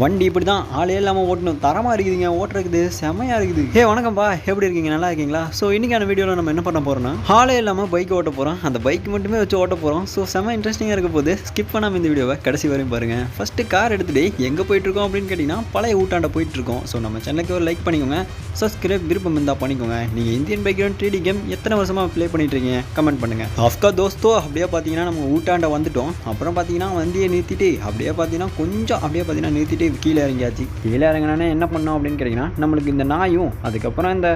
வண்டி இப்படி தான் ஆளே இல்லாமல் ஓட்டணும். தரமாக இருக்குதுங்க ஓட்டுறதுக்கு செமையாக இருக்குது. ஹே வணக்கம்ப்பா எப்படி இருக்கீங்க? நல்லா இருக்கீங்களா? ஸோ இன்றைக்கான வீடியோவில் நம்ம என்ன பண்ண போகிறோம்னா ஆளே இல்லாமல் பைக் ஓட்ட போகிறோம் அந்த பைக் மட்டுமே வச்சு ஓட்ட போகிறோம் ஸோ செம இன்ட்ரெஸ்டிங்காக இருக்க போது ஸ்கிப் பண்ணாமல் இந்த வீடியோவை கடைசி வரையும் பாருங்கள் ஃபஸ்ட்டு கார் எடுத்துகிட்டு எங்கே போயிட்டுருக்கோம் அப்படின்னு கேட்டிங்கன்னா பழைய ஊட்டாண்ட போயிட்டுருக்கோம் ஸோ நம்ம சென்னைக்கு ஒரு லைக் பண்ணிக்கோங்க. சப்ஸ்கிரைப் விருப்பம் இருந்தால் பண்ணிக்கோங்க. நீங்கள் Indian bike three D game எத்தனை வருஷமாக ப்ளே பண்ணிட்டு இருக்கீங்க கமெண்ட் பண்ணுங்கள் அஃப்கா தோஸ்தோ அப்படியே பார்த்தீங்கன்னா நம்ம ஊட்டாண்ட வந்துட்டோம். அப்புறம் பார்த்தீங்கன்னா வண்டியை நிறுத்திட்டு அப்படியே பார்த்தீங்கன்னா கொஞ்சம் அப்படியே பார்த்தீங்கன்னா நிறுத்திட்டு கீழே இறங்கியாச்சு. கீழே இறங்கினானே என்ன பண்ணோம் அப்படின்னு கேட்டிங்கன்னா நம்மளுக்கு இந்த நாயும் அதுக்கப்புறம் இந்த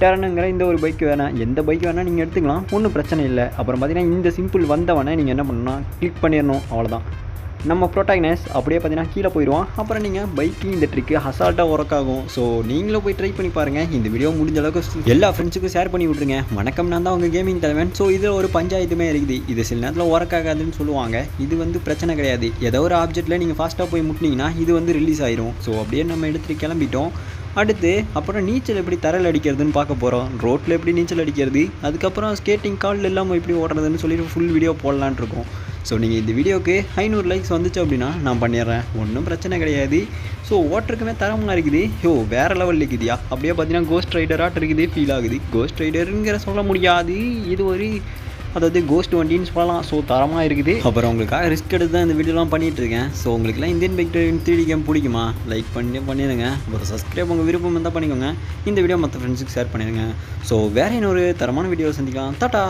டேரனுங்கிற இந்த ஒரு பைக் வேணாம் எந்த பைக் வேணால் நீங்கள் எடுத்துக்கலாம் ஒன்றும் பிரச்சனை இல்லை. அப்புறம் பார்த்தீங்கன்னா இந்த சிம்பிள் வந்தவனே நீங்கள் என்ன பண்ணணும் கிளிக் பண்ணிடணும். அவ்வளோதான் நம்ம ப்ரோட்டாக்னஸ் அப்படியே பார்த்தீங்கன்னா கீழே போயிடுவான் அப்புறம் நீங்கள் பைக்கிங் இந்த ட்ரிக்கு ஹசால்ட்டாக ஒர்க் ஆகும். ஸோ நீங்களும் போய் ட்ரை பண்ணி பாருங்கள் இந்த வீடியோ முடிஞ்ச அளவுக்கு எல்லா ஃப்ரெண்ட்ஸுக்கும் ஷேர் பண்ணி விட்ருங்க வணக்கம். நான் தான் உங்கள் கேமிங் தலைவன். ஸோ இதில் ஒரு பஞ்சாயத்துமே இருக்குது. இது சில நேரத்தில் ஒர்க் ஆகாதுன்னு சொல்லுவாங்க. இது வந்து பிரச்சனை கிடையாது. ஏதோ ஒரு ஆப்ஜெக்ட்டில் நீங்கள் ஃபாஸ்ட்டாக போய் முட்டினீங்கன்னா இது வந்து ரிலீஸ் ஆயிரும். ஸோ அப்படியே நம்ம எடுத்துகிட்டு கிளம்பிட்டோம். அடுத்து அப்புறம் நீச்சல் எப்படி தரையில் அடிக்கிறதுன்னு பார்க்க போகிறோம் ரோட்டில் எப்படி நீச்சல் அடிக்கிறது? அதுக்கப்புறம் ஸ்கேட்டிங் கால் இல்லாமல் எப்படி ஓடுறதுன்னு சொல்லிட்டு ஃபுல் வீடியோ போடலான் இருக்கோம். ஸோ நீங்கள் இந்த வீடியோவுக்கு ஐநூறு லைக்ஸ் வந்துச்சு அப்படின்னா நான் பண்ணிடுறேன். ஒன்றும் பிரச்சனை கிடையாது. ஸோ ஓட்டருக்குமே தரமாக இருக்குது யோ வேறு லெவலில் இருக்குதியா அப்படியே பார்த்தீங்கன்னா கோஸ்ட் ரைடராக இருக்குது ஃபீல் ஆகுது. கோஸ்ட் ரைடருங்கிற சொல்ல முடியாது. இது ஒரு அதாவது கோஸ்ட் வண்டின்னு சொல்லலாம். ஸோ தரமாக இருக்குது. அப்புறம் உங்களுக்காக ரிஸ்க் எடுத்து தான் இந்த வீடியோலாம் பண்ணிகிட்டு இருக்கேன் ஸோ உங்களுக்குலாம் இந்தியன் பைக் த்ரீ கேம் பிடிக்குமா? லைக் பண்ணி பண்ணிடுங்க. அப்புறம் சப்ஸ்கிரைப் உங்கள் விருப்பம் இருந்தால் பண்ணிக்கோங்க. இந்த வீடியோ மற்ற ஃப்ரெண்ட்ஸுக்கு ஷேர் பண்ணிடுங்க. ஸோ வேறு இன்னொரு தரமான வீடியோ சந்திக்கலாம். டாட்டா